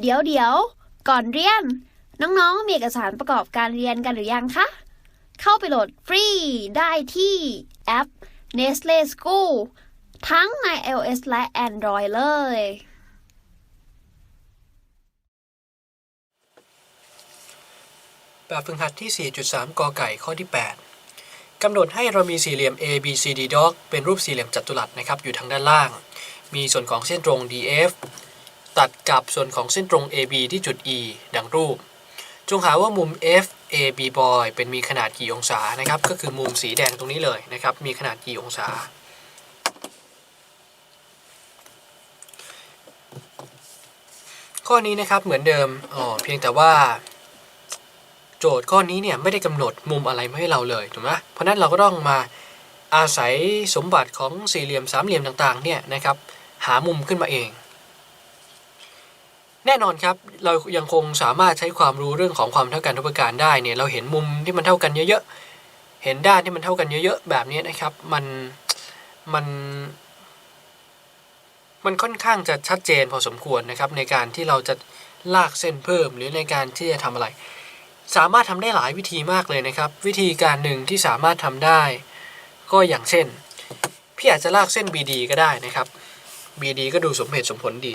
เดี๋ยวเดี๋ยว ก่อนเรียน น้องๆ มีเอกสารประกอบการเรียนกันหรือยังคะ เข้าไปโหลดฟรีได้ที่แอป Nestle School ทั้งใน iOS และ Android เลย แบบฝึกหัดที่ 4.3 กอไก่ข้อที่ 8 กำหนดให้เรามีสี่เหลี่ยม A B C D dog เป็นรูปสี่เหลี่ยมจัตุรัสนะครับ อยู่ทางด้านล่าง มีส่วนของเส้นตรง DF ตัดกับส่วนของเส้นตรง AB ที่จุด E ดังรูป จงหาว่ามุม F A B boy เป็นมีขนาดกี่องศานะครับ ก็คือมุมสีแดงตรงนี้เลยนะครับ มีขนาดกี่องศา ข้อนี้นะครับเหมือนเดิมอ๋อเพียงแต่ว่า โจทย์ข้อนี้เนี่ยไม่ได้กำหนดมุมอะไรมาให้เราเลยถูกไหมเพราะนั้นเราก็ต้องมาอาศัยสมบัติของสี่เหลี่ยมสามเหลี่ยมต่างๆเนี่ยนะครับหามุมขึ้นมาเอง แน่นอนครับเรายังคงสามารถใช้ความรู้เรื่องของความเท่ากันทุกประการได้เนี่ยเราเห็นมุมที่มันเท่ากันเยอะๆ เห็นด้านที่มันเท่ากันเยอะๆ แบบนี้นะครับ มันมันมันค่อนข้างจะชัดเจนพอสมควรนะครับ ในการที่เราจะลากเส้นเพิ่มหรือในการที่จะทำอะไร สามารถทำได้หลายวิธีมากเลยนะครับ วิธีการหนึ่งที่สามารถทำได้ ก็อย่างเช่น พี่อาจจะลากเส้น BD ก็ได้นะครับ BD ก็ดูสมเหตุสมผลดี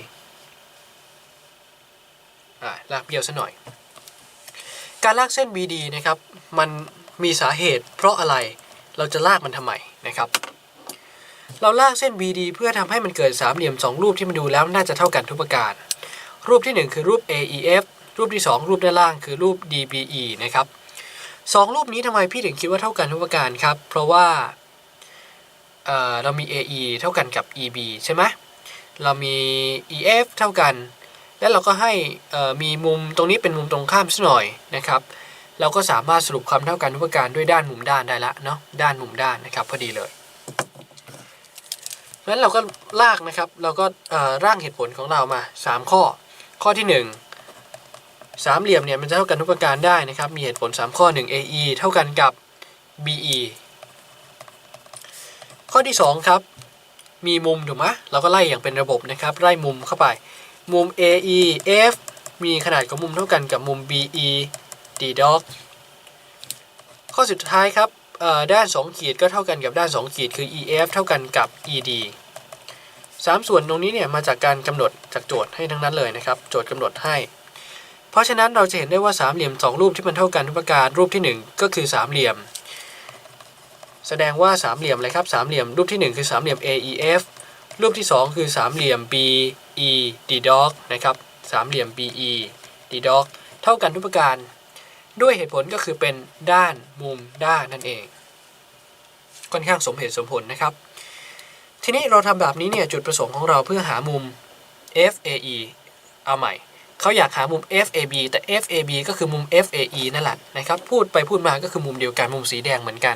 ลากเบี้ยวซะหน่อย การลากเส้น BD นะครับ มันมีสาเหตุ เพราะอะไร เราจะลากมันทำไมนะครับ เราลากเส้น BD เพื่อทำให้มันเกิดสามเหลี่ยม 2 รูปที่มาดูแล้วน่าจะเท่ากันทุกประการ รูปทีหนึ่1 คือรูป AEF รูปที่ 2 รูปด้านล่างคือรูป DBE นะครับสองรูปนี้ทำไมพี่ถึงคิดว่าเท่ากันทุกประการครับ เพราะว่าเเรามี AE เท่ากันกับ EB ใช่ไหมเรามี EF เท่ากัน แล้วเราก็ให้มีมุมตรงนี้เป็นมุมตรงข้ามสักหน่อยนะครับเราก็สามารถสรุปความเท่ากันทุกประการด้วยด้านมุมด้านได้ละเนาะด้านมุมด้านนะครับพอดีเลยงั้นเราก็ลากนะครับเราก็ร่างเหตุผลของเรามา 3 ข้อ ข้อที่ 1 สามเหลี่ยมเนี่ยมันจะเท่ากันทุกประการได้นะครับ มีเหตุผล 3 ข้อ 1 AE เท่ากันกับ BE ข้อที่ 2 ครับ มีมุมถูกไหมเราก็ไล่อย่างเป็นระบบนะครับไล่มุมเข้าไป มุม AE F มีขนาดของมุมเท่ากันกับมุม BE D dog ข้อสุดท้ายครับด้าน 2 ขีดก็เท่ากันกับด้าน 2 ขีดคือ EF เท่ากันกับ ED สามส่วนตรงนี้เนี่ยมาจากการกำหนดจากโจทย์ให้ทั้งนั้นเลยนะครับ โจทย์กำหนดให้ เพราะฉะนั้นเราจะเห็นได้ว่าสามเหลี่ยมสองรูปที่มันเท่ากันทุกประการรูปที่หนึ่งก็คือสามเหลี่ยม แสดงว่าสามเหลี่ยมอะไรครับสามเหลี่ยมรูปที่หนึ่งคือสามเหลี่ยม AEF รูปที่สองคือสามเหลี่ยม b e D dog นะครับสามเหลี่ยม BE D dog เท่ากันทุกประการ ด้วยเหตุผลก็คือเป็นด้านมุมด้านนั่นเอง ค่อนข้างสมเหตุสมผลนะครับ ทีนี้เราทำแบบนี้เนี่ยจุดประสงค์ของเราเพื่อหามุม FAE เอาใหม่เขาอยากหามุม FAB แต่ FAB ก็คือมุม FAE นั่นแหละนะครับ พูดไปพูดมาก็คือมุมเดียวกันมุมสีแดงเหมือนกัน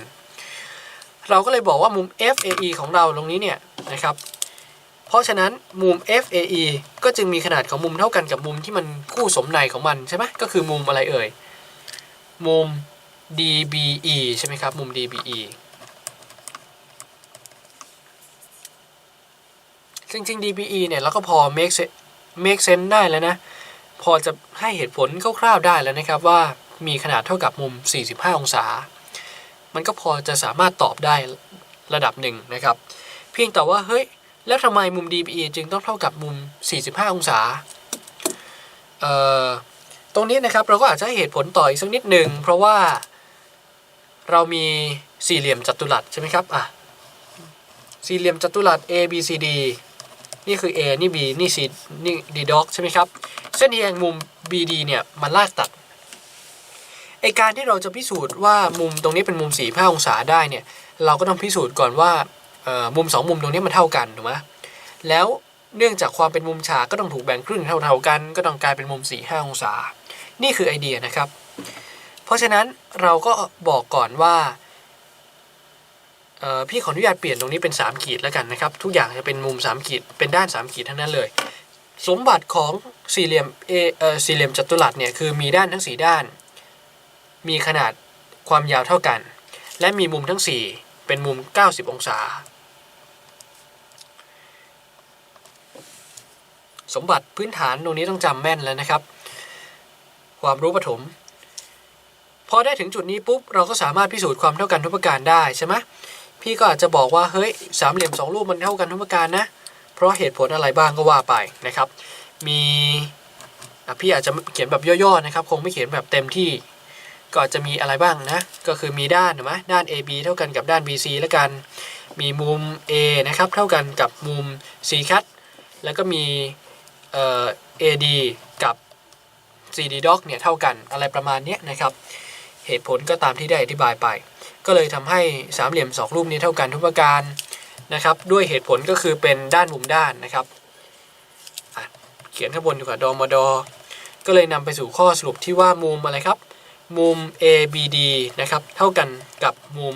เราก็เลยบอกว่ามุม FAE ของเราตรงนี้เนี่ยนะครับ ราะฉะนั้นมุม FAE ก็จึงมีขนาดของมุมเท่ากันกับมุมที่มันคู่สมในของมันใช่ไหมก็คือมุมอะไรเอ่ย มุม DBE ใช่ไหมครับ มุม DBE จริงๆ DBE เนี่ยเราก็พอ make sense make sense ได้แล้วนะ พอจะให้เหตุผลคร่าวๆได้แล้วนะครับว่ามีขนาดเท่ากับมุม 45 องศา มันก็พอจะสามารถตอบได้ระดับหนึ่งนะครับ เพียงแต่ว่าเฮ้ย แล้วทำไมมุม DBE จึงต้องเท่ากับมุม 45 องศา เอ่อ ตรงนี้นะครับเราก็อาจจะให้เหตุผลต่ออีกสักนิดหนึ่งเพราะว่าเรามีสี่เหลี่ยมจัตุรัสใช่ไหมครับอะสี่เหลี่ยมจัตุรัส A B C D นี่คือ A นี่ B นี่ C นี่ D dog ใช่ไหมครับ เส้นแยงมุม BD เนี่ยมันลากตัดไอการที่เราจะพิสูจน์ว่ามุมตรงนี้เป็นมุม 45 องศาได้เนี่ย เราก็ต้องพิสูจน์ก่อนว่า มุม 2 มุมตรงนี้มันเท่ากันถูกไหมแล้วเนื่องจากความเป็นมุมฉากก็ต้องถูกแบ่งครึ่งเท่าๆกัน ก็ต้องกลายเป็นมุม 45 องศา นี่คือไอเดียนะครับ เพราะฉะนั้นเราก็บอกก่อนว่าพี่ขออนุญาตเปลี่ยนตรงนี้เป็น 3 ขีดแล้วกันนะครับ ทุกอย่างจะเป็นมุม 3 ขีด เป็นด้าน 3 ขีดทั้งนั้นเลย สมบัติของสี่เหลี่ยมเอเออสี่เหลี่ยมจัตุรัสเนี่ยคือมีด้านทั้ง 4 ด้าน มีขนาดความยาวเท่ากัน และมีมุมทั้ง 4 เป็นมุม 90 องศา สมบัติพื้นฐานตรงนี้ต้องจำแม่นแล้วนะครับ ความรู้ปฐมพอได้ถึงจุดนี้ปุ๊บเราก็สามารถพิสูจน์ความเท่ากันทุกประการได้ใช่ไหมพี่ก็อาจจะบอกว่าเฮ้ยสามเหลี่ยมสองรูปมันเท่ากันทุกประการนะเพราะเหตุผลอะไรบ้างก็ว่าไปนะครับ มีพี่อาจจะเขียนแบบย่อๆนะครับ คงไม่เขียนแบบเต็มที่ก็จจะมีอะไรบ้างนะ ก็คือมีด้านถูกไหมด้าน AB เท่ากันกับด้าน BC แล้วกัน มีมุม A นะครับ เท่ากันกับมุม C cut แล้วก็มี เอ่อ AD กับ CD doc เนี่ยเท่ากันอะไรประมาณนี้นะครับ เหตุผลก็ตามที่ได้อธิบายไป ก็เลยทำให้สามเหลี่ยมสองรูปนี้เท่ากันทุกประการนะครับ ด้วยเหตุผลก็คือเป็นด้านมุมด้านนะครับเขียนข้างบนดีกว่าดอมดอก็เลยนำไปสู่ข้อสรุปที่ว่ามุมอะไรครับ มุม ABD นะครับ เท่ากันกับมุม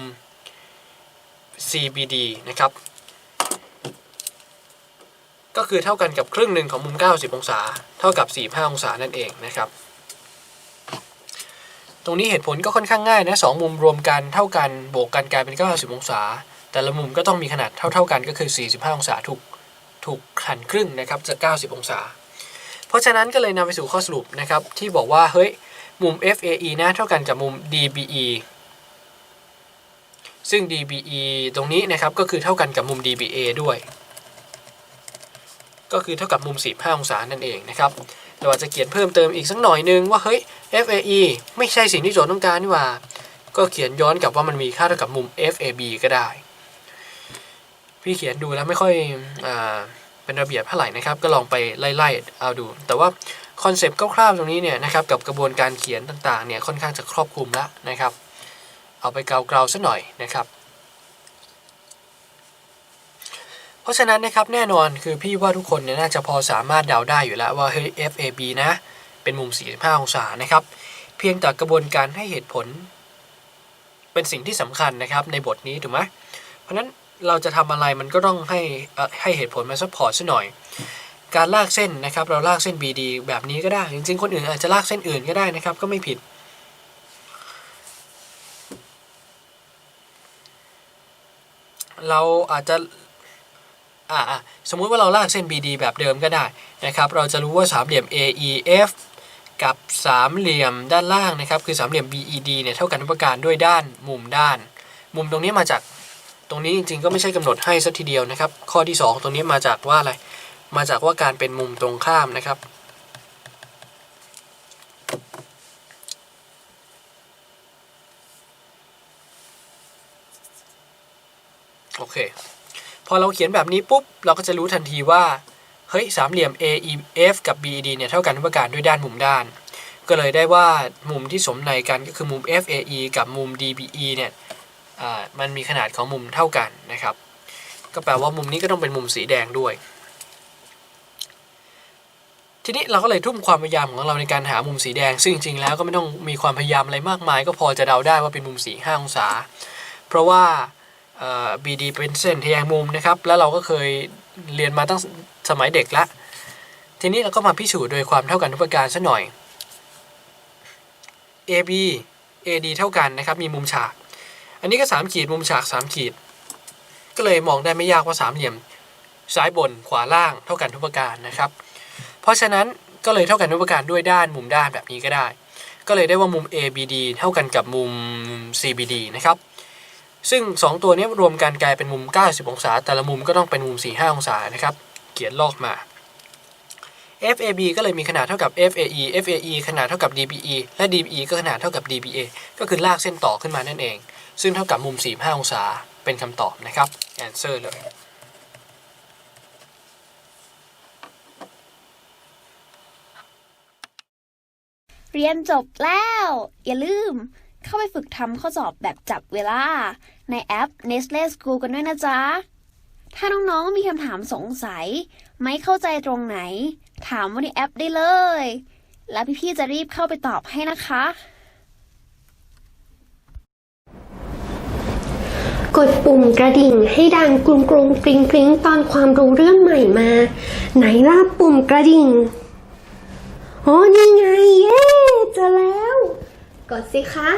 CBD นะครับ ก็คือเท่ากันกับครึ่งหนึ่งของมุม 90 องศา เท่ากับ 45 องศานั่นเองนะครับ ตรงนี้เหตุผลก็ค่อนข้างง่ายนะสองมุมรวมกันเท่ากันบวกกันกลายเป็น 90 องศา แต่ละมุมก็ต้องมีขนาดเท่าๆกันก็คือ 45 องศาถูกถูกหันครึ่งนะครับจาก 90 องศา เพราะฉะนั้นก็เลยนำไปสู่ข้อสรุปนะครับที่บอกว่าเฮ้ยมุม FAE นะเท่ากันกับมุม DBE ซึ่ง DBE ตรงนี้นะครับก็คือเท่ากันกับมุม DBA ด้วย ก็คือเท่ากับมุม 45 องศานั่นเองนะครับเราอาจจะเขียนเพิ่มเติมอีกสักหน่อยนึงว่าเฮ้ย FAE ไม่ใช่สิ่งที่โจทย์ต้องการนี่หว่า ก็เขียนย้อนกลับว่ามันมีค่าเท่ากับมุม FAB ก็ได้ พี่เขียนดูแล้วไม่ค่อยอเป็นระเบียบเท่าไหร่นะครับ ก็ลองไปไล่ๆเอาดู แต่ว่าคอนเซปต์คร่าวๆตรงนี้เนี่ยนะครับกับกระบวนการเขียนต่างๆเนี่ยค่อนข้างจะครอบคลุมแล้วนะครับ เอาไปเกาๆซะหน่อยนะครับ เพ ราะฉะนั้นนะครับแน่นอนคือพี่ว่าทุกคนเนี่ยน่าจะพอสามารถเดาได้อยู่แล้วว่าเฮ้ย FAB นะเป็นมุม 45 องศานะครับ เพียงแต่กระบวนการให้เหตุผล เป็นสิ่งที่สำคัญนะครับในบทนี้ถูกไหมเพราะฉะนั้นเราจะทำอะไรมันก็ต้องให้อ่อให้เหตุผลมาซัพพอร์ตซะหน่อย การลากเส้นนะครับ เราลากเส้น BD แบบนี้ก็ได้ จริงๆ คนอื่นอาจจะลากเส้นอื่นก็ได้นะครับ ก็ไม่ผิดเราอาจจะ อ่าสมมุติว่าเราลากเส้น BD แบบเดิมก็ได้นะครับ เราจะรู้ว่าสามเหลี่ยม AEF กับสามเหลี่ยมด้านล่างนะครับ คือสามเหลี่ยม BED เนี่ยเท่ากันทุกประการด้วยด้านมุมด้าน มุมตรงนี้มาจากตรงนี้จริงๆก็ไม่ใช่กำหนดให้สักทีเดียวนะครับ ข้อที่ 2 ตรงนี้มาจากว่าอะไร มาจากว่าการเป็นมุมตรงข้ามนะครับ โอเค พอเราเขียนแบบนี้ปุ๊บ เราก็จะรู้ทันทีว่า เฮ้ยสามเหลี่ยม AEF กับ BED เนี่ยเท่ากันทุกประการด้วยด้านมุมด้าน ก็เลยได้ว่ามุมที่สมในกันก็คือมุม FAE กับมุม DBE เนี่ยมันมีขนาดของมุมเท่ากันนะครับ ก็แปลว่ามุมนี้ก็ต้องเป็นมุมสีแดงด้วย ทีนี้เราก็เลยทุ่มความพยายามของเราในการหามุมสีแดง ซึ่งจริงๆแล้วก็ไม่ต้องมีความพยายามอะไรมากมาย ก็พอจะเดาได้ว่าเป็นมุมสี5องศา เพราะว่า เอ่อ BD เป็นเส้นทแยงมุมนะครับ แล้วเราก็เคยเรียนมาตั้งสมัยเด็กละ ทีนี้เราก็มาพิสูจน์โดยความเท่ากันทุกประการซะหน่อย AB AD เท่ากันนะครับ มีมุมฉาก อันนี้ก็ 3 ขีดมุมฉาก 3 ขีด ก็เลยมองได้ไม่ยากว่าสามเหลี่ยมซ้ายบนขวาล่างเท่ากันทุกประการนะครับ เพราะฉะนั้นก็เลยเท่ากันทุกประการด้วยด้านมุมด้านแบบนี้ก็ได้ ก็เลยได้ว่ามุม ABD เท่ากันกับมุม CBD นะครับ ซึ่ง 2 ตัวนี้รวมกันกลายเป็นมุม 90 องศา แต่ละมุมก็ต้องเป็นมุม 45 องศานะครับ เขียนลอกมา FAB ก็เลยมีขนาดเท่ากับ FAE FAE ขนาดเท่ากับ DBE และ DBE ก็ขนาดเท่ากับ DBA ก็คือลากเส้นต่อขึ้นมานั่นเอง ซึ่งเท่ากับมุม 45 องศา เป็นคำตอบนะครับ answer เลย เรียนจบแล้ว อย่าลืมเข้าไปฝึกทำข้อสอบแบบจับเวลา ในแอป Nestle School กันด้วยนะจ๊ะ ถ้าน้องๆมีคำถามสงสัย ไม่เข้าใจตรงไหน ถามว่าในแอปได้เลย แล้วพี่ๆจะรีบเข้าไปตอบให้นะคะ กดปุ่มกระดิ่งให้ดังกรุงกรุงกริงกริงตอนความรู้เรื่องใหม่มา ไหนล่ะปุ่มกระดิ่งโอ้นี่ไง เย้เจอแล้ว กดสิคะ